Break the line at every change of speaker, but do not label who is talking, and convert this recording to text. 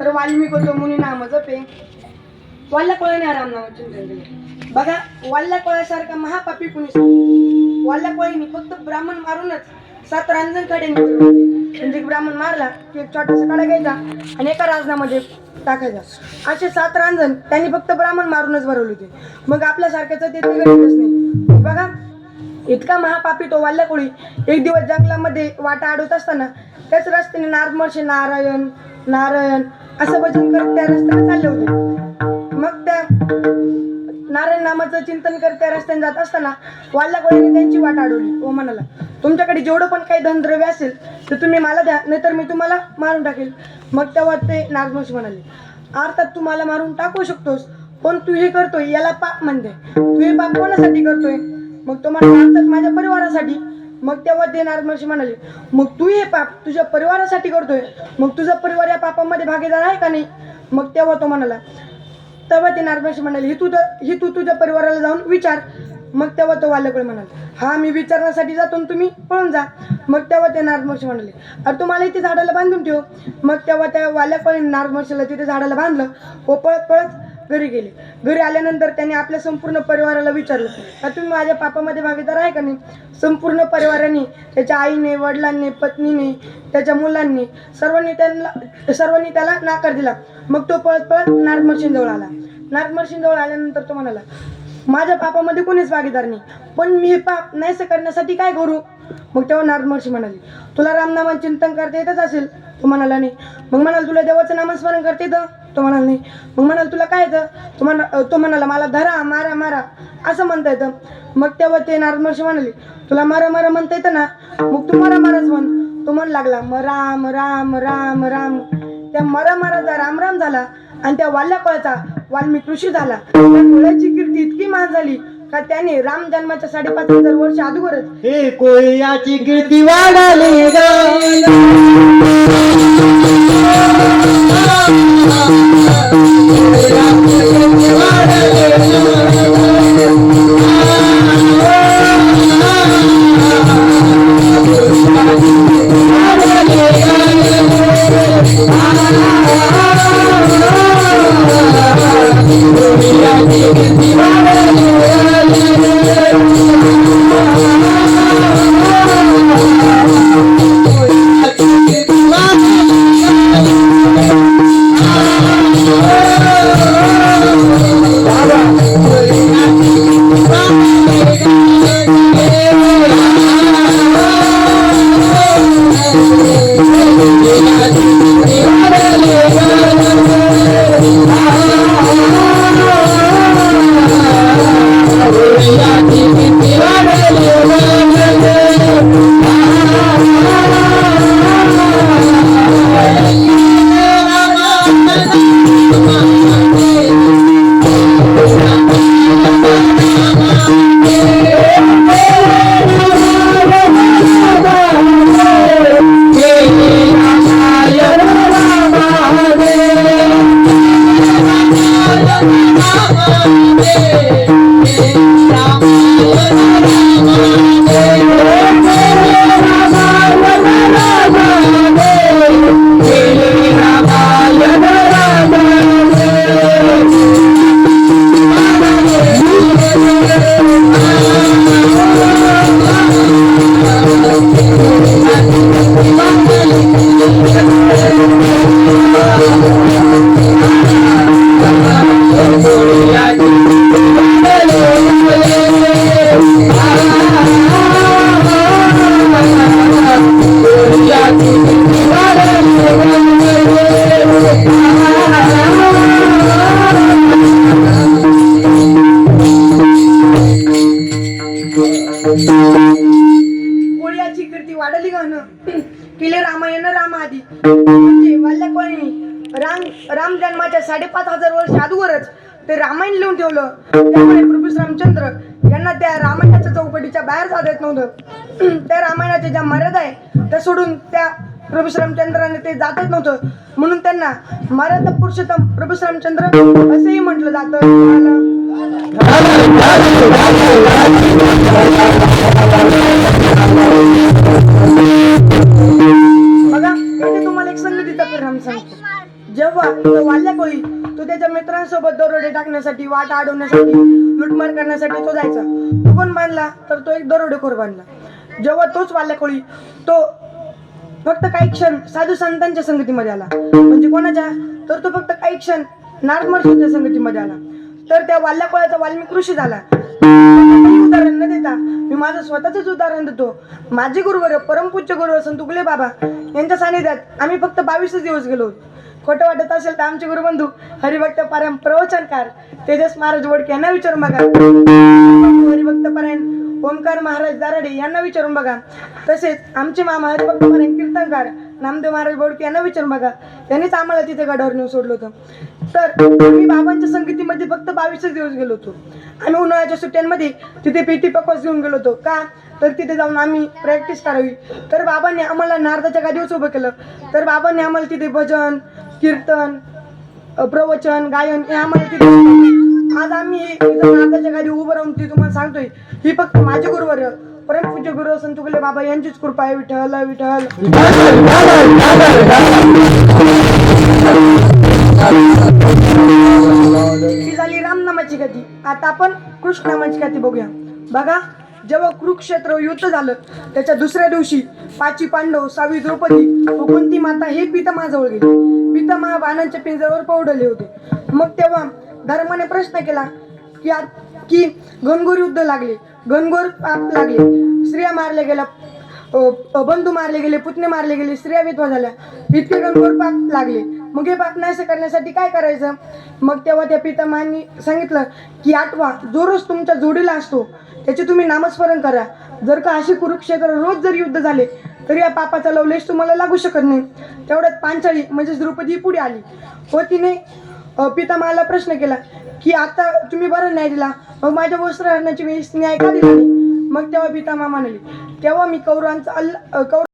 तर वाल्मिक होतो मुनी नाम जपे वाल्ल्या कोळ्याने राम चिंतन बघा वाल्ल्या कोळ्यासारखा महापापी कुणी सांगितलं? कोळीने फक्त ब्राह्मण मारूनच सात रांजणकडे म्हणजे ब्राह्मण मारला की एक छोटासा कडा घ्यायचा आणि एका राजनामध्ये टाकायचा. असे सात रांजण त्यांनी फक्त ब्राह्मण मारूनच भरवले होते. मग आपल्यासारख्याचं ते गणितच नाही. बघा इतका महापापी तो वाल्ल्या कोळी एक दिवस जंगलामध्ये वाटा अडवत असताना त्याच रस्त्याने नारमर्षी नारायण नारायण असं भजन करत त्या रस्त्याने चालले होते मग त्या नारायण नामाचं चिंतन करत त्या रस्त्याने जात असताना वाल्ल्या कोळीने त्यांची वाट अडवली. व म्हणाला तुमच्याकडे जेवढं पण काही धनद्रव्य असेल तर तुम्ही मला द्या नाहीतर मी तुम्हाला मारून टाकेल. मग तेव्हा ते नागमोश म्हणाले अर्थात तू मला मारून टाकू शकतोस पण तू हे करतोय याला पाप म्हणते. तू हे पाप कोणासाठी करतोय? मग तो म्हणाला अर्थात माझ्या परिवारासाठी. मग तेव्हा ते नारदमहर्षी म्हणाले मग तू हे पाप तुझ्या परिवारासाठी करतोय. मग तुझा परिवार या पापामध्ये भागीदार आहे का नाही? मग तेव्हा तो म्हणाला तेव्हा ते नारदमहर्षी म्हणाले ही तू ही तू तुझ्या परिवाराला जाऊन विचार. मग तेव्हा तो वाल्याकडे म्हणाला हा मी विचारण्यासाठी जातो आणि तुम्ही पळून जा. मग तेव्हा ते नारदमहर्षी म्हणाले अरे तुम्हाला इथे झाडाला बांधून ठेव. मग तेव्हा त्या वाल्याकडे नारदमहर्षीला तिथे झाडाला बांधलं व पळत पळत घरी गेले. घरी आल्यानंतर त्यांनी आपल्या संपूर्ण परिवाराला विचारलं का तुम्ही माझ्या पापामध्ये भागीदार आहे का नाही? संपूर्ण परिवाराने त्याच्या आईने वडिलांनी पत्नीने त्याच्या मुलांनी सर्वांनी त्यांना सर्वांनी त्याला नाकार दिला. मग तो पळत पळत नारदमर्षींजवळ आला. नारदमर्षींजवळ आल्यानंतर तो म्हणाला माझ्या पापामध्ये कोणीच भागीदार नाही पण मी पाप नाहीसं करण्यासाठी काय करू? मग तेव्हा नारद म्हणाली म्हणाले तुला रामनामान चिंतन करता येतच असेल. तो म्हणाला नाही. मग म्हणाल तुला देवाचं नामस्मरण करते तर तो म्हणाला नाही. मग म्हणाल तुला काय येतं? तो म्हणा तो म्हणाला मला धरा मारा मारा. असं म्हणता येतं. मग तेव्हा ते नारद महर्षी म्हणाले तुला मारा मारा म्हणता येतं ना? मग तू मारा माराच म्हण. तो म्हण लागला म राम राम राम राम. त्या मरा माराचा राम राम झाला आणि त्या वाल्या कळचा वाल्मिक ऋषी झाला. त्या मुलाची कीर्ती इतकी महान झाली का त्याने राम जन्माच्या साडेपाच हजार वर्ष अगोदरच
हे कोळ्याची कीर्ती वाढाली
साडेपाच हजार वर्ष अगोदरच ते रामायण लिहून ठेवलं. त्यामुळे प्रोफेसर रामचंद्र यांना त्या रामायणाच्या चौकटीच्या बाहेर जात येत नव्हतं. त्या रामायणाच्या ज्या मर्यादा आहे त्या सोडून त्या प्रभू रामचंद्राने ते जातच नव्हतं. म्हणून त्यांना मर्यादा पुरुषोत्तम प्रभू रामचंद्र असंही म्हटलं जातं. त्याच्या दरोडे टाकण्यासाठी वाट अडवण्यासाठी लुटमार करण्यासाठी तो जायचा. तो पण बांधला तर तो एक दरोडेखोर बांधला जेव्हा तोच वाल्याकोळी तो फक्त काही क्षण साधू संतांच्या संगतीमध्ये आला. म्हणजे कोणाच्या? तर तो फक्त काही क्षण नारमर्षीच्या संगतीमध्ये आला. तर त्या वाल्याकोळ्याचा वाल्मिक ऋषी झाला. उदाहरण न देता मी माझं स्वतःच उदाहरण देतो. माझे गुरुवर परमपूज्य गुरु असून तुगले बाबा यांच्या सानिध्यात आम्ही फक्त बावीसच दिवस गेलो होतो. खोटं वाटत असेल तर आमचे गुरुबंधू हरिभक्त पारायण प्रवचनकार तेजस महाराज वडके यांना विचारून बघा. हरिभक्त पारायण ओमकार महाराज दाराडे यांना विचारून बघा. तसेच आमचे मामा हरिभक्त पारायण कीर्तनकार नामदेव महाराज बोडके यांना विचारून बघा. त्यांनीच आम्हाला तिथे गडावर नेऊन सोडलं होतं. तर आम्ही बाबांच्या संगीतीमध्ये फक्त बावीसच दिवस गेलो होतो. आम्ही उन्हाळ्याच्या सुट्ट्यांमध्ये तिथे पेटी पकवास घेऊन गेलो होतो. का? तर तिथे जाऊन आम्ही प्रॅक्टिस करावी. तर बाबांनी आम्हाला नारदाच्या गाडीवर उभं केलं. तर बाबांनी आम्हाला तिथे भजन कीर्तन प्रवचन गायन हे आम्हाला तिथे आज आम्ही इथं नारदाच्या उभं राहून ती तुम्हाला सांगतोय. ही फक्त माझे गुरुवर परमपूज्य गुरु संत तुगले बाबा यांचीच कृपा आहे विठ्ठल विठ्ठल. ही झाली रामनामाची गती. आता आपण कृष्णामाची गती बघूया. बघा जेव्हा कुरुक्षेत्र युद्ध झालं त्याच्या दुसऱ्या दिवशी पाची पांडव सावी द्रौपदी व कुंती माता हे पितामहाजवळ गेले. पितामहा बाणांच्या पिंजऱ्यावर पौडले होते. मग तेव्हा धर्माने प्रश्न केला की आ- की घनघोर युद्ध लागले. घनघोर पाप लागले. स्त्रिया मारल्या गेल्या बंधू मारले गेले पुतणे मारले गेले स्त्रिया विधवा झाल्या. इतके गणगोर पाप लागले. मग हे पाप नाश करण्यासाठी काय करायचं? मग तेव्हा त्या पितामहांनी सांगितलं की आठवा जो रोज तुमच्या जोडीला असतो त्याचे तुम्ही नामस्मरण करा. जर का अशी कुरुक्षेत्र रोज जर युद्ध झाले तर या पापाचा लवलेश तुम्हाला लागू शकत नाही. तेवढ्यात पांचाळी म्हणजेच द्रौपदी पुढे आली. व तिने अ, पितामहाला प्रश्न केला की आता तुम्ही बरं नाही दिला. मग माझ्या वस्त्र हरण्याची मी न्याय का दिला मग तेव्हा पितामा म्हणाली तेव्हा मी कौरवांचा अल्ला कौर